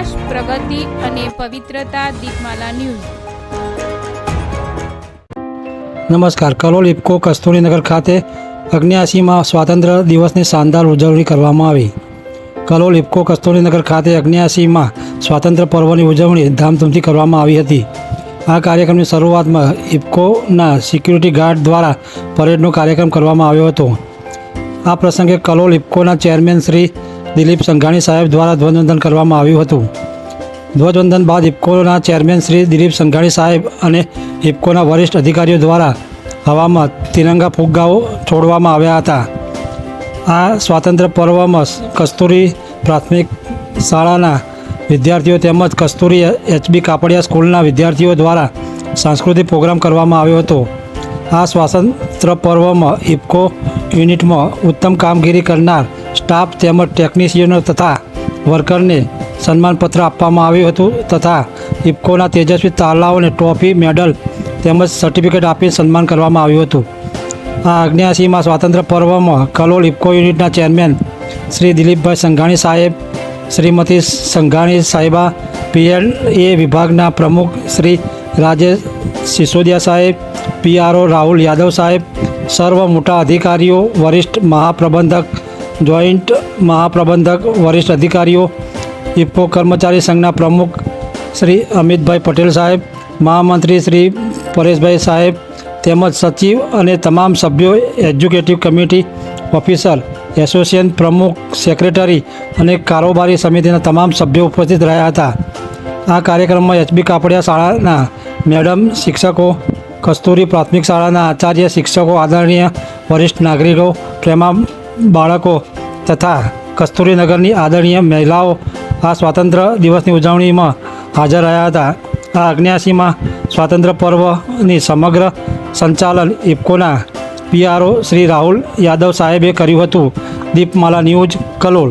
વિકાસ પ્રગતિ અને પવિત્રતા દીપમાલા ન્યૂઝ. નમસ્કાર. કલોલ ઇફકો કસ્તુરીનગર ખાતે અગ્નિયાસીમાં સ્વાતંત્ર્ય દિવસની શાનદાર ઉજવણી કરવામાં આવી. કલોલ ઇફકો કસ્તુરીનગર ખાતે અગ્નિયાસીમાં સ્વાતંત્ર્ય પર્વની ઉજવણી ધામધૂમથી કરવામાં આવી હતી. આ કાર્યક્રમની શરૂઆતમાં ઇફકોના સિક્યુરિટી ગાર્ડ દ્વારા પરેડનો કાર્યક્રમ કરવામાં આવ્યો હતો. આ પ્રસંગે કલોલ ઇફકોના ચેરમેન શ્રી દિલીપ સંઘાણી સાહેબ દ્વારા ધ્વજવંદન કરવામાં આવ્યું હતું. ધ્વજવંદન બાદ ઇફકોના ચેરમેન શ્રી દિલીપ સંઘાણી સાહેબ અને ઇફકોના વરિષ્ઠ અધિકારીઓ દ્વારા હવામાં તિરંગા ફુગ્ગાઓ છોડવામાં આવ્યા હતા. આ સ્વાતંત્ર્ય પર્વમાં કસ્તુરી પ્રાથમિક શાળાના વિદ્યાર્થીઓ તેમજ કસ્તુરી એચબી કાપડિયા સ્કૂલના વિદ્યાર્થીઓ દ્વારા સાંસ્કૃતિક પ્રોગ્રામ કરવામાં આવ્યો હતો. આ સ્વાતંત્ર્ય પર્વમાં ઇફકો યુનિટમાં ઉત્તમ કામગીરી કરનાર સ્ટાફ તેમજ ટેકનિશિયનો તથા વર્કરને સન્માનપત્ર આપવામાં આવ્યું હતું તથા ઇફકોના તેજસ્વી તાલાઓને ટ્રોફી મેડલ તેમજ સર્ટિફિકેટ આપી સન્માન કરવામાં આવ્યું હતું. આ અગ્નિયાસીમાં સ્વાતંત્ર્ય પર્વમાં કલોલ ઇફકો યુનિટના ચેરમેન શ્રી દિલીપભાઈ સંઘાણી સાહેબ, શ્રીમતી સંઘાણી સાહેબા, પીએલ એ વિભાગના પ્રમુખ શ્રી રાજેશ સિસોદિયા સાહેબ, પીઆરઓ રાહુલ યાદવ સાહેબ, સર્વ મોટા અધિકારીઓ, વરિષ્ઠ મહાપ્રબંધક જોઈન્ટ મહાપ્રબંધક વરિષ્ઠ અધિકારીઓ ઇફકો કર્મચારી સંઘના પ્રમુખ શ્રી અમિતભાઈ પટેલ સાહેબ, મહામંત્રી શ્રી પરેશભાઈ સાહેબ, તેમજ સચિવ અને તમામ સભ્યો એજ્યુકેટિવ કમિટી ઓફિસર, એસોસિએશન પ્રમુખ, સેક્રેટરી અને કારોબારી સમિતિના તમામ સભ્યો ઉપસ્થિત રહ્યા હતા. આ કાર્યક્રમમાં એચબી કાપડિયા શાળાના મેડમ, શિક્ષકો, કસ્તુરી પ્રાથમિક શાળાના આચાર્ય, શિક્ષકો, આદરણીય વરિષ્ઠ નાગરિકો પ્રેમા બાળકો તથા કસ્તુરીનગરની આદરણીય મહિલાઓ આ સ્વાતંત્ર્ય દિવસની ઉજવણીમાં હાજર રહ્યા હતા. આ અગ્નિયાસીમાં સ્વાતંત્ર્ય પર્વની સમગ્ર સંચાલન ઇફકોના પીઆરઓ શ્રી રાહુલ યાદવ સાહેબે કર્યું હતું. દીપમાલા ન્યૂઝ કલોલ.